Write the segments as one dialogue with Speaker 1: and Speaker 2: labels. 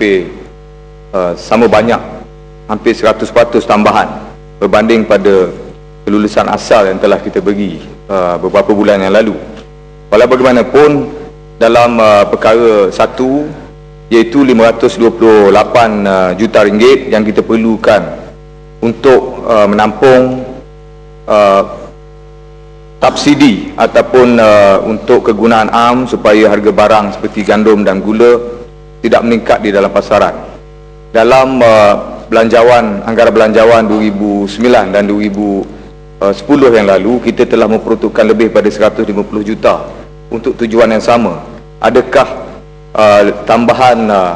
Speaker 1: hampir uh, sama banyak hampir 100% tambahan berbanding pada kelulusan asal yang telah kita bagi uh, beberapa bulan yang lalu. Walau bagaimanapun dalam uh, perkara satu iaitu 528 uh, juta ringgit yang kita perlukan untuk uh, menampung uh, subsidi ataupun uh, untuk kegunaan am supaya harga barang seperti gandum dan gula tidak meningkat di dalam pasaran. Dalam uh, belanjawan anggaran belanjawan 2009 dan 2010 uh, yang lalu kita telah memperuntukkan lebih pada 150 juta untuk tujuan yang sama. Adakah uh, tambahan uh,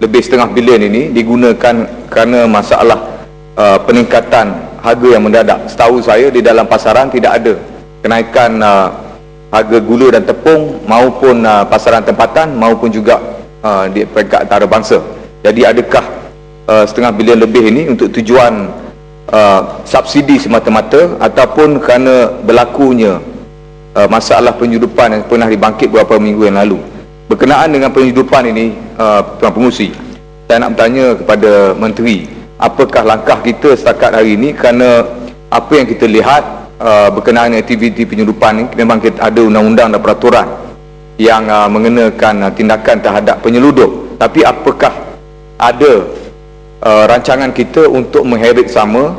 Speaker 1: lebih setengah bilion ini digunakan kerana masalah uh, peningkatan harga yang mendadak. Setahu saya di dalam pasaran tidak ada kenaikan uh, harga gula dan tepung maupun uh, pasaran tempatan maupun juga uh, di peringkat antarabangsa. Jadi adakah uh, setengah bilion lebih ini untuk tujuan uh, subsidi semata-mata ataupun kerana berlakunya uh, masalah penyeludupan yang pernah dibangkit beberapa minggu yang lalu. Berkenaan dengan penyeludupan ini, uh, Tuan Pengusi, saya nak bertanya kepada Menteri, apakah langkah kita setakat hari ini kerana apa yang kita lihat uh, berkenaan aktiviti penyeludupan ini memang kita ada undang-undang dan peraturan yang uh, mengenakan uh, tindakan terhadap penyeludup tapi apakah ada uh, rancangan kita untuk mengheret sama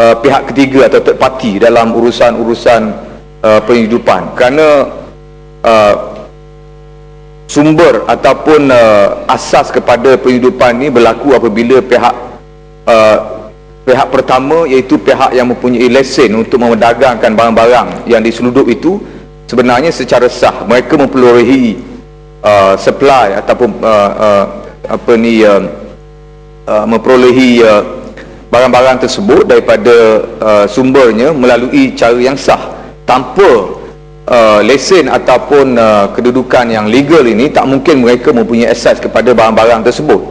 Speaker 1: uh, pihak ketiga atau third party dalam urusan-urusan uh, penyeludupan kerana uh, sumber ataupun uh, asas kepada penyeludupan ini berlaku apabila pihak uh, pihak pertama iaitu pihak yang mempunyai lesen untuk memerdagangkan barang-barang yang diseludup itu sebenarnya secara sah. Mereka memperolehi uh, supply ataupun uh, uh, apa ni uh, uh, memperolehi uh, barang-barang tersebut daripada uh, sumbernya melalui cara yang sah. Tanpa uh, lesen ataupun uh, kedudukan yang legal ini tak mungkin mereka mempunyai akses kepada barang-barang tersebut.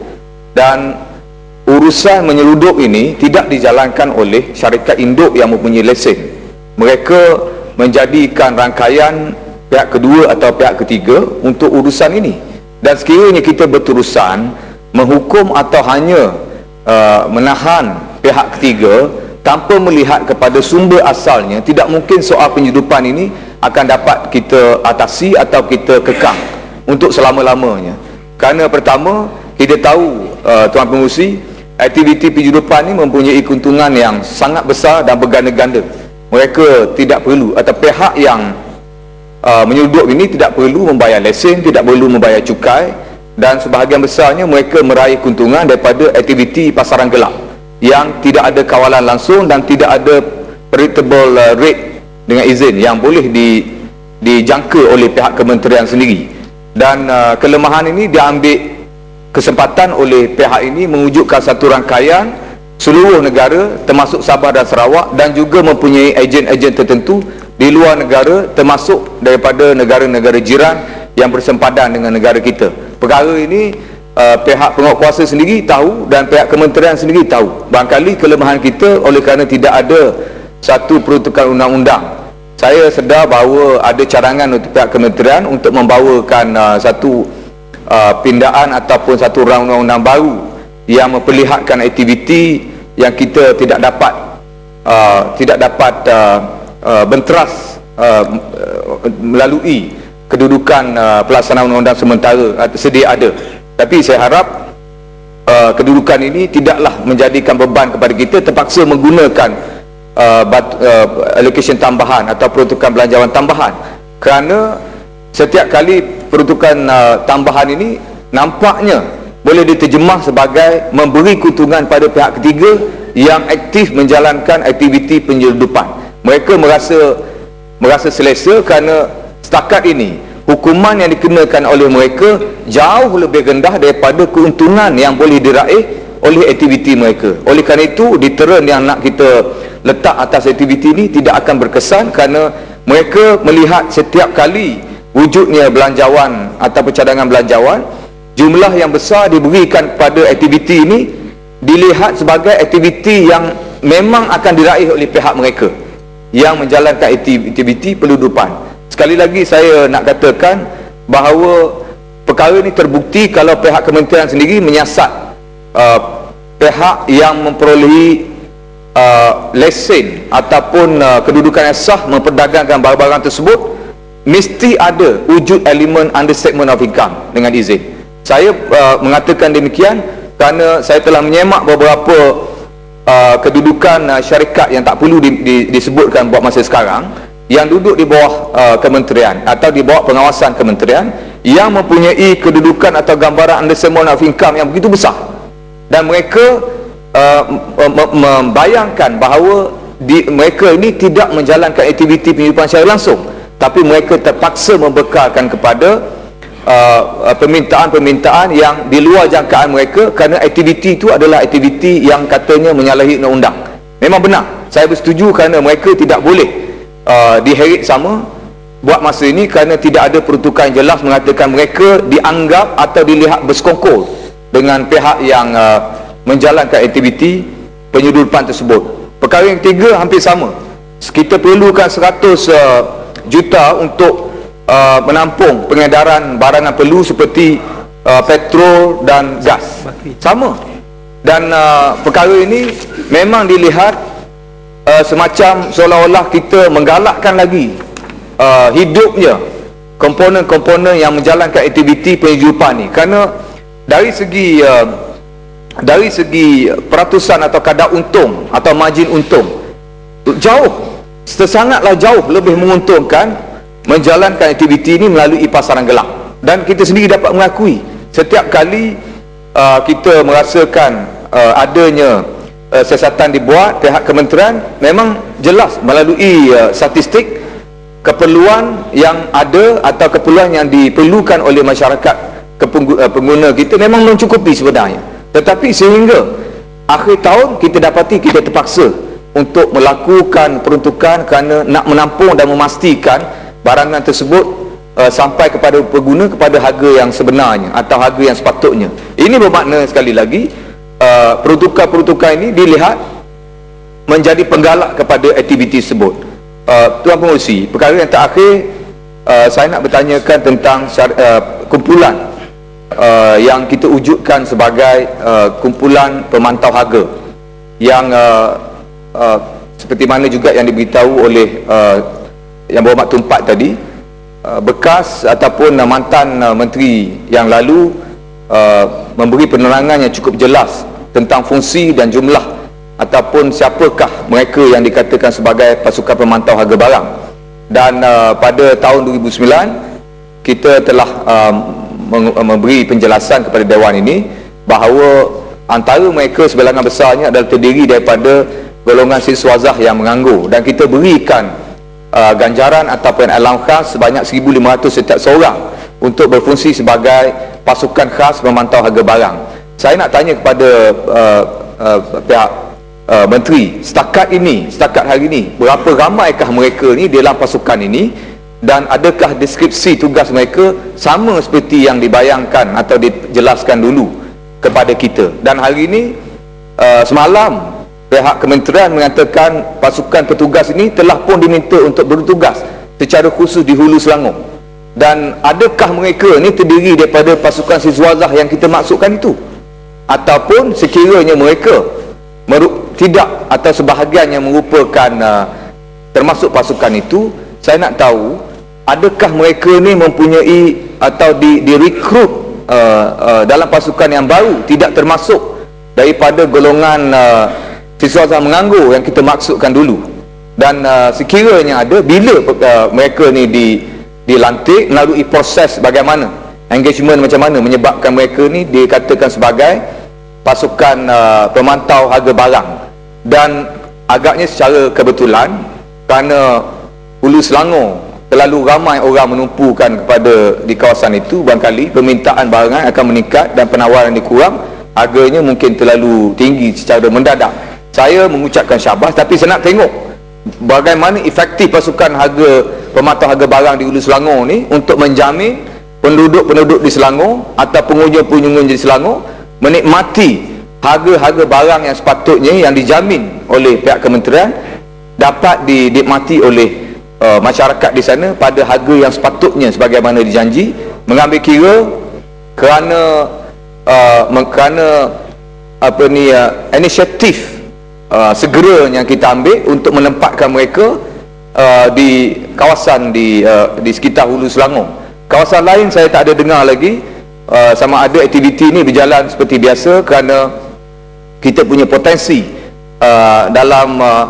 Speaker 1: Dan urusan menyeludup ini tidak dijalankan oleh syarikat induk yang mempunyai lesen. Mereka menjadikan rangkaian pihak kedua atau pihak ketiga untuk urusan ini. Dan sekiranya kita berurusan menghukum atau hanya uh, menahan pihak ketiga tanpa melihat kepada sumber asalnya tidak mungkin soal penyeludupan ini akan dapat kita atasi atau kita kekang untuk selama-lamanya. Kerana pertama kita tahu uh, Tuan Pengurusi aktiviti penyeludupan ini mempunyai keuntungan yang sangat besar dan berganda-ganda. Mereka tidak perlu atau pihak yang uh, menyeludup ini tidak perlu membayar lesen tidak perlu membayar cukai dan sebahagian besarnya mereka meraih keuntungan daripada aktiviti pasaran gelap yang tidak ada kawalan langsung dan tidak ada predictable uh, rate dengan izin yang boleh di, dijangka oleh pihak kementerian sendiri. Dan uh, kelemahan ini diambil kesempatan oleh pihak ini mewujudkan satu rangkaian seluruh negara termasuk Sabah dan Sarawak dan juga mempunyai ejen-ejen tertentu di luar negara termasuk daripada negara-negara jiran yang bersempadan dengan negara kita. Perkara ini uh, pihak penguatkuasa sendiri tahu dan pihak kementerian sendiri tahu. Barangkali kelemahan kita oleh kerana tidak ada satu peruntukan undang-undang. Saya sedar bahawa ada cadangan untuk pihak kementerian untuk membawakan uh, satu uh, pindaan ataupun satu undang-undang baru yang memperlihatkan aktiviti yang kita tidak dapat uh, tidak dapat uh, uh, benteras uh, melalui kedudukan uh, pelaksanaan undang-undang sementara uh, sedia ada. Tapi saya harap uh, kedudukan ini tidaklah menjadikan beban kepada kita terpaksa menggunakan uh, bat, uh, allocation tambahan atau peruntukan belanjawan tambahan. Kerana setiap kali peruntukan uh, tambahan ini nampaknya boleh diterjemah sebagai memberi keuntungan pada pihak ketiga yang aktif menjalankan aktiviti penyeludupan mereka merasa merasa selesa kerana setakat ini hukuman yang dikenakan oleh mereka jauh lebih rendah daripada keuntungan yang boleh diraih oleh aktiviti mereka. Oleh kerana itu deterrent yang nak kita letak atas aktiviti ini tidak akan berkesan kerana mereka melihat setiap kali wujudnya belanjawan atau cadangan belanjawan jumlah yang besar diberikan kepada aktiviti ini dilihat sebagai aktiviti yang memang akan diraih oleh pihak mereka yang menjalankan aktiviti pendudupan. Sekali lagi saya nak katakan bahawa perkara ini terbukti kalau pihak kementerian sendiri menyiasat uh, pihak yang memperolehi uh, lesen ataupun uh, kedudukan yang sah memperdagangkan barang-barang tersebut mesti ada wujud elemen understatement of income dengan izin. Saya uh, mengatakan demikian kerana saya telah menyemak beberapa uh, kedudukan uh, syarikat yang tak perlu di, di, disebutkan buat masa sekarang yang duduk di bawah uh, kementerian atau di bawah pengawasan kementerian yang mempunyai kedudukan atau gambaran understatement of income yang begitu besar. Dan mereka uh, membayangkan bahawa di, mereka ini tidak menjalankan aktiviti penghidupan secara langsung tapi mereka terpaksa membekalkan kepada uh, uh, permintaan-permintaan uh, yang di luar jangkaan mereka kerana aktiviti itu adalah aktiviti yang katanya menyalahi undang-undang. Memang benar. Saya bersetuju kerana mereka tidak boleh uh, diheret sama buat masa ini kerana tidak ada peruntukan jelas mengatakan mereka dianggap atau dilihat bersekongkol dengan pihak yang uh, menjalankan aktiviti penyeludupan tersebut. Perkara yang ketiga hampir sama. Kita perlukan 100 uh, juta untuk uh, menampung pengedaran barang yang perlu seperti uh, petrol dan gas. Sama. Dan uh, perkara ini memang dilihat uh, semacam seolah-olah kita menggalakkan lagi uh, hidupnya komponen-komponen yang menjalankan aktiviti penghidupan ni. Kerana dari segi uh, dari segi peratusan atau kadar untung atau margin untung jauh sesangatlah jauh lebih menguntungkan menjalankan aktiviti ini melalui pasaran gelap. Dan kita sendiri dapat mengakui setiap kali uh, kita merasakan uh, adanya uh, siasatan dibuat pihak kementerian memang jelas melalui uh, statistik keperluan yang ada atau keperluan yang diperlukan oleh masyarakat uh, pengguna kita memang mencukupi sebenarnya. Tetapi sehingga akhir tahun kita dapati kita terpaksa untuk melakukan peruntukan kerana nak menampung dan memastikan barangan tersebut uh, sampai kepada pengguna kepada harga yang sebenarnya atau harga yang sepatutnya. Ini bermakna sekali lagi uh, peruntukan-peruntukan ini dilihat menjadi penggalak kepada aktiviti tersebut. Uh, Tuan Pengurusi perkara yang terakhir uh, saya nak bertanyakan tentang uh, kumpulan uh, yang kita wujudkan sebagai uh, kumpulan pemantau harga yang uh, uh, seperti mana juga yang diberitahu oleh uh, yang berhormat tumpat tadi uh, bekas ataupun uh, mantan uh, menteri yang lalu uh, memberi penerangan yang cukup jelas tentang fungsi dan jumlah ataupun siapakah mereka yang dikatakan sebagai pasukan pemantau harga barang. Dan uh, pada tahun 2009 kita telah uh, memberi penjelasan kepada Dewan ini bahawa antara mereka sebilangan besarnya adalah terdiri daripada golongan siswazah yang menganggur. Dan kita berikan uh, ganjaran ataupun alam khas sebanyak 1500 setiap seorang untuk berfungsi sebagai pasukan khas memantau harga barang. Saya nak tanya kepada uh, uh, pihak uh, menteri setakat ini setakat hari ini berapa ramaikah mereka ni dalam pasukan ini? Dan adakah deskripsi tugas mereka sama seperti yang dibayangkan atau dijelaskan dulu kepada kita? Dan hari ini uh, semalam pihak kementerian mengatakan pasukan petugas ini telah pun diminta untuk bertugas secara khusus di Hulu Selangor. Dan adakah mereka ini terdiri daripada pasukan siswazah yang kita maksudkan itu? Ataupun sekiranya mereka tidak atau sebahagian yang merupakan uh, termasuk pasukan itu saya nak tahu adakah mereka ini mempunyai atau di, direkrut uh, uh, dalam pasukan yang baru tidak termasuk daripada golongan uh, siswa menganggur yang kita maksudkan dulu. Dan uh, sekiranya ada bila uh, mereka ni di dilantik melalui proses bagaimana engagement macam mana menyebabkan mereka ni dikatakan sebagai pasukan uh, pemantau harga barang. Dan agaknya secara kebetulan kerana Hulu Selangor terlalu ramai orang menumpukan kepada di kawasan itu barangkali permintaan barangan akan meningkat dan penawaran dikurang harganya mungkin terlalu tinggi secara mendadak saya mengucapkan syabas tapi saya nak tengok bagaimana efektif pasukan harga pemantau harga barang di Hulu Selangor ni untuk menjamin penduduk-penduduk di Selangor atau pengunjung-pengunjung di Selangor menikmati harga-harga barang yang sepatutnya yang dijamin oleh pihak kementerian dapat dinikmati oleh uh, masyarakat di sana pada harga yang sepatutnya sebagaimana dijanji. Mengambil kira kerana uh, kerana apa ni uh, inisiatif uh, segera yang kita ambil untuk menempatkan mereka uh, di kawasan di uh, di sekitar Hulu Selangor. Kawasan lain saya tak ada dengar lagi uh, sama ada aktiviti ini berjalan seperti biasa kerana kita punya potensi uh, dalam uh,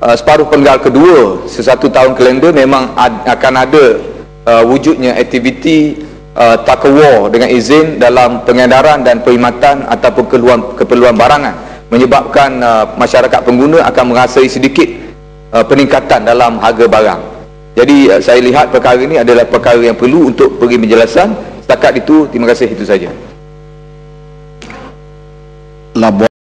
Speaker 1: uh, separuh penggal kedua sesuatu tahun kalender memang ad, akan ada uh, wujudnya aktiviti uh, takawar dengan izin dalam pengedaran dan perkhidmatan ataupun keperluan, keperluan barangan menyebabkan uh, masyarakat pengguna akan merasai sedikit uh, peningkatan dalam harga barang. Jadi uh, saya lihat perkara ini adalah perkara yang perlu untuk beri penjelasan. Setakat itu terima kasih itu saja.
Speaker 2: Labuan